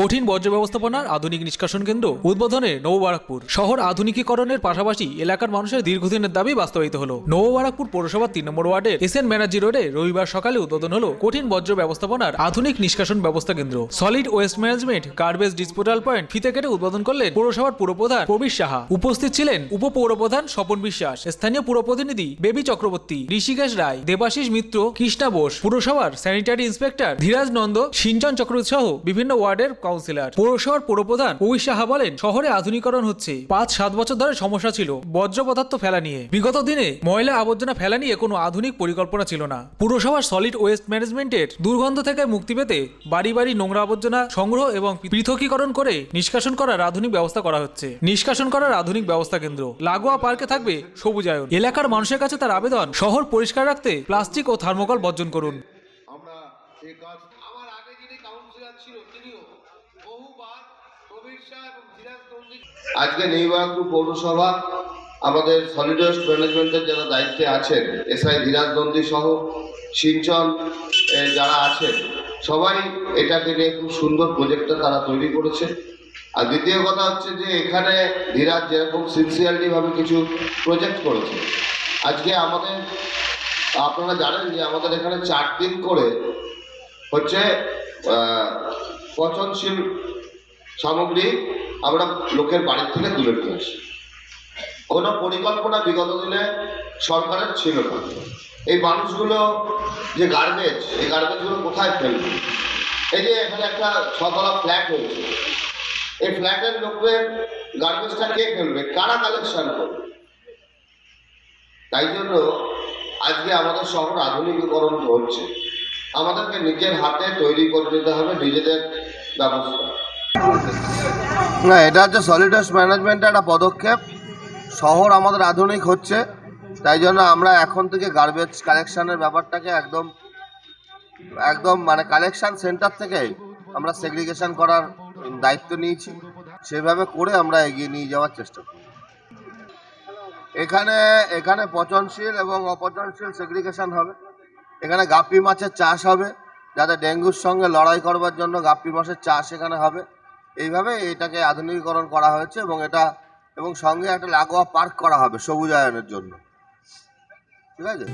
কঠিন বর্জ্য ব্যবস্থাপনার আধুনিক নিষ্কাশন কেন্দ্র, উদ্বোধনে নববারাকপুর। শহর আধুনিকীকরণের পাশাপাশি এলাকার মানুষের দীর্ঘদিনের দাবি বাস্তবায়িত হলো। নববারাকপুর পৌরসভার তিন নম্বর ওয়ার্ডের এস এন ব্যানার্জি রোডে রবিবার সকালে উদ্বোধন হলো কঠিন বর্জ্য ব্যবস্থাপনার আধুনিক নিষ্কাশন ব্যবস্থা কেন্দ্র। Solid waste management garbage disposal point ফিতে কেটে উদ্বোধন করলেন পৌরসভার পুরপ্রধান প্রবীর সাহা। উপস্থিত ছিলেন উপপৌরপ্রধান স্বপন বিশ্বাস, স্থানীয় পুরপ্রতিনিধি বেবি চক্রবর্তী, ঋষিকেশ রায়, দেবাশিস মিত্র, কৃষ্ণা বোস, পুরসভার স্যানিটারি ইন্সপেক্টর ধীরাজ নন্দ, সিঞ্চন চক্রবর্তী সহ বিভিন্ন ওয়ার্ডের কাউন্সিলর। পৌরসভার পৌরপ্রধান প্রবীর সাহা বলেন, শহরে আধুনিকরণ হচ্ছে। পাঁচ, সাত বছর ধরে সমস্যা ছিল। বর্জ্য পদার্থ ফেলা নিয়ে। বিগত দিনে ময়লা আবর্জনা ফেলা নিয়ে কোনো আধুনিক পরিকল্পনা ছিল না। পুরসভার সলিড ওয়েস্ট ম্যানেজমেন্টের দুর্গন্ধ থেকে মুক্তি পেতে বাড়ি বাড়ি নোংরা আবর্জনা সংগ্রহ এবং পৃথকীকরণ করে নিষ্কাশন করার আধুনিক ব্যবস্থা করা হচ্ছে। নিষ্কাশন করার আধুনিক ব্যবস্থা কেন্দ্র। লাগোয়া পার্কে থাকবে সবুজায়ন। এলাকার মানুষের কাছে তার আবেদন শহর পরিষ্কার রাখতে প্লাস্টিক ও থার্মোকল বর্জন করুন আমরা এই কাজ আমার আগে যিনি কাউন্সিলর ছিল তিনিও বহুবার প্রবীর শাহ এবং ধীরাজ নন্দী আজকে নিউবার্কপুর পৌরসভা, আমাদের সলিড ওয়েস্ট ম্যানেজমেন্টের যারা দায়িত্বে আছেন এসআই ধীরাজ নন্দী সহ সিঞ্চন যারা আছেন, সবাই এটাকে নিয়ে খুব সুন্দর প্রজেক্টটা তারা তৈরি করেছে। আর দ্বিতীয় কথা হচ্ছে যে এখানে ধীরাজ যেরকম সিনসিয়ারলি ভাবে কিছু প্রজেক্ট করেছে। আজকে আমাদের, আপনারা জানেন যে আমাদের এখানে চার দিন করে হচ্ছে পচনশীল সামগ্রী আমরা লোকের বাড়ির থেকে তুলে নিয়ে আসি। কোনো পরিকল্পনা বিগত দিনে সরকারের ছিল না। এই মানুষগুলো যে গার্বেজ এই গার্বেজগুলো কোথায় ফেলবে? এই যে এখানে একটা ছতলা ফ্ল্যাট হয়েছে এই ফ্ল্যাটের লোকের গার্বেজটা কে ফেলবে? কারা কালেকশন করবে? তাই জন্য আজকে আমাদের শহর আধুনিকীকরণ হচ্ছে। আমাদেরকে নিজের হাতে তৈরি করে নিতে হবে, নিজেদের ব্যবস্থা। না, এটা হচ্ছে সলিড ওয়েস্ট ম্যানেজমেন্টের একটা পদক্ষেপ। শহর আমাদের আধুনিক হচ্ছে, তাই জন্য আমরা এখন থেকে গার্বেজ কালেকশানের ব্যাপারটাকে একদম একদম মানে কালেকশান সেন্টার থেকে আমরা সেগ্রিগেশন করার দায়িত্ব নিয়েছি। সেভাবে করে আমরা এগিয়ে নিয়ে যাওয়ার চেষ্টা করি এখানে এখানে পচনশীল এবং অপচনশীল সেগ্রিগেশন হবে। এখানে গাপ্পি মাছের চাষ হবে। যাতে ডেঙ্গুর সঙ্গে লড়াই করবার জন্য গাপ্পি মাছের চাষ এখানে হবে। এইভাবে এটাকে আধুনিকীকরণ করা হয়েছে এবং এটা এবং সঙ্গে একটা লাগোয়া পার্ক করা হবে সবুজায়নের জন্য। ঠিক আছে?